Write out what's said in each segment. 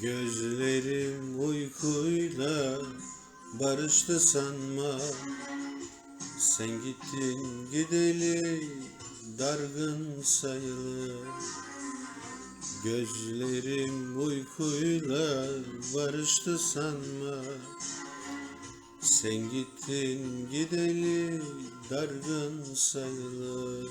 Gözlerim uykuyla barıştı sanma. Sen gittin gideli dargın sayılır Gözlerim uykuyla barıştı sanma. Sen gittin gideli dargın sayılır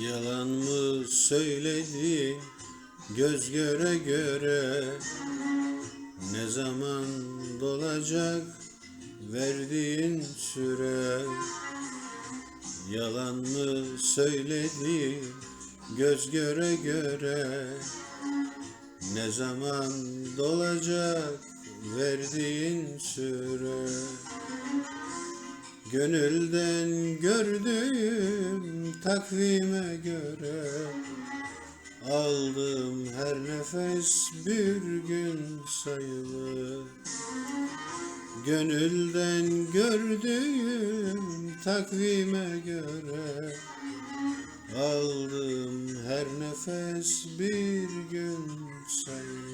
Yalan mı söyledin? Göz göre göre. Ne zaman dolacak verdiğin süre? Yalan mı söyledin? Göz göre göre. Ne zaman dolacak verdiğin süre? Gönülden gördüğüm takvime göre Aldığım her nefes bir gün sayılır. Gönülden gördüğüm takvime göre Aldığım her nefes bir gün sayılır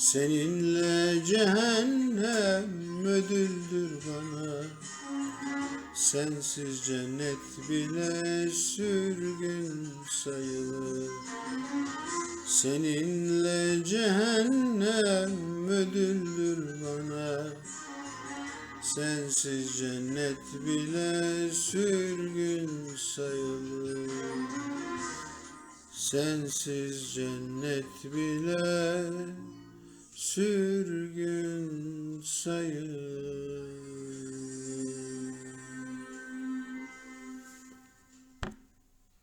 Seninle cehennem ödüldür bana. Sensiz cennet bile sürgün sayılır. Seninle cehennem ödüldür bana. Sensiz cennet bile sürgün sayılır. Sensiz cennet bile sürgün sayılır